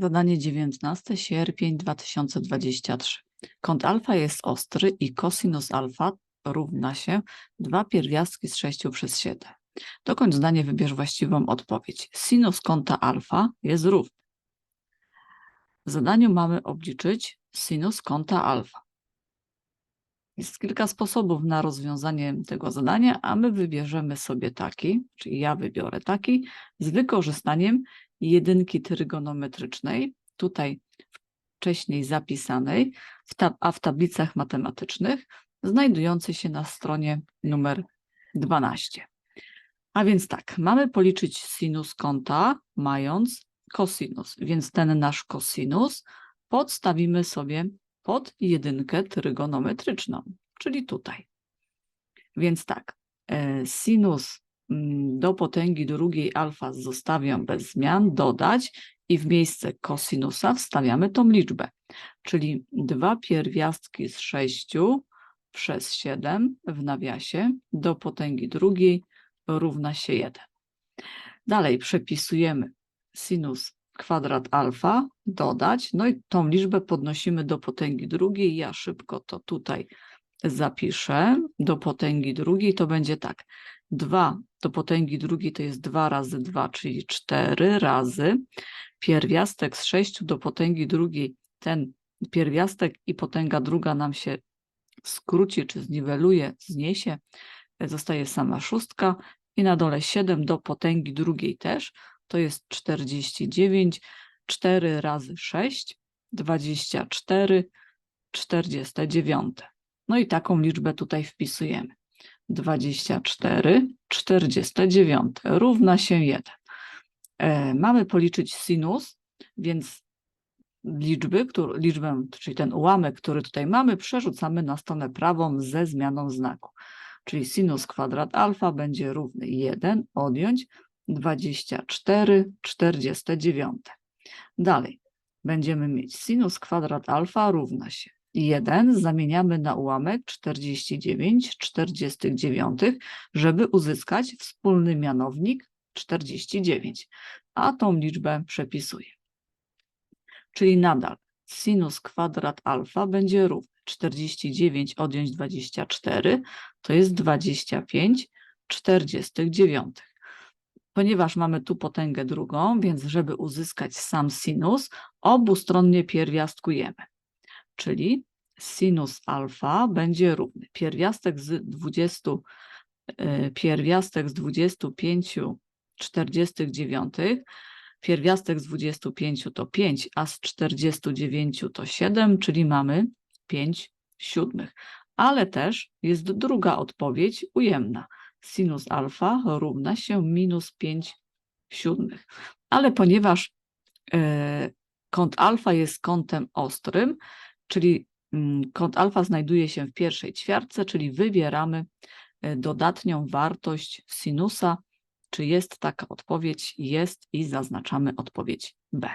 Zadanie 19, sierpień 2023. Kąt alfa jest ostry i cosinus alfa równa się 2 pierwiastki z 6 przez 7. Dokończ zdanie, wybierz właściwą odpowiedź. Sinus kąta alfa jest równy. W zadaniu mamy obliczyć sinus kąta alfa. Jest kilka sposobów na rozwiązanie tego zadania, a my wybierzemy sobie taki, czyli ja wybiorę taki, z wykorzystaniem jedynki trygonometrycznej, tutaj wcześniej zapisanej, a w tablicach matematycznych, znajdującej się na stronie numer 12. A więc tak, mamy policzyć sinus kąta, mając kosinus, więc ten nasz kosinus podstawimy sobie pod jedynkę trygonometryczną, czyli tutaj. Więc tak, e, sinus do potęgi drugiej alfa zostawiam bez zmian, dodać i w miejsce kosinusa wstawiamy tą liczbę, czyli dwa pierwiastki z 6 przez 7 w nawiasie do potęgi drugiej równa się 1. Dalej przepisujemy sinus kwadrat alfa, dodać, no i tą liczbę podnosimy do potęgi drugiej. Ja szybko to tutaj zapiszę. Do potęgi drugiej to będzie tak. 2 do potęgi drugiej to jest 2 razy 2, czyli 4 razy pierwiastek z 6 do potęgi drugiej. Ten pierwiastek i potęga druga nam się skróci, czy zniweluje, zniesie. Zostaje sama szóstka i na dole 7 do potęgi drugiej też to jest 49, 4 razy 6, 24, 49. No i taką liczbę tutaj wpisujemy. 24, 49 równa się 1. E, mamy policzyć sinus, więc liczby, który, liczbę, czyli ten ułamek, który tutaj mamy, przerzucamy na stronę prawą ze zmianą znaku. Czyli sinus kwadrat alfa będzie równy 1, odjąć 24, 49. Dalej będziemy mieć sinus kwadrat alfa równa się 1 zamieniamy na ułamek 49 49, żeby uzyskać wspólny mianownik 49, a tą liczbę przepisuję. Czyli nadal sinus kwadrat alfa będzie równy 49 odjąć 24, to jest 25 49. Ponieważ mamy tu potęgę drugą, więc żeby uzyskać sam sinus, obustronnie pierwiastkujemy. Czyli sinus alfa będzie równy. Pierwiastek z 20, e, pierwiastek z 25 49, pierwiastek z 25 to 5, a z 49 to 7, czyli mamy 5 siódmych. Ale też jest druga odpowiedź ujemna sinus alfa równa się minus 5 siódmych. Ale ponieważ e, kąt alfa jest kątem ostrym, czyli mm, kąt alfa znajduje się w pierwszej ćwiartce, czyli wybieramy e, dodatnią wartość sinusa. Czy jest taka odpowiedź? Jest i zaznaczamy odpowiedź B.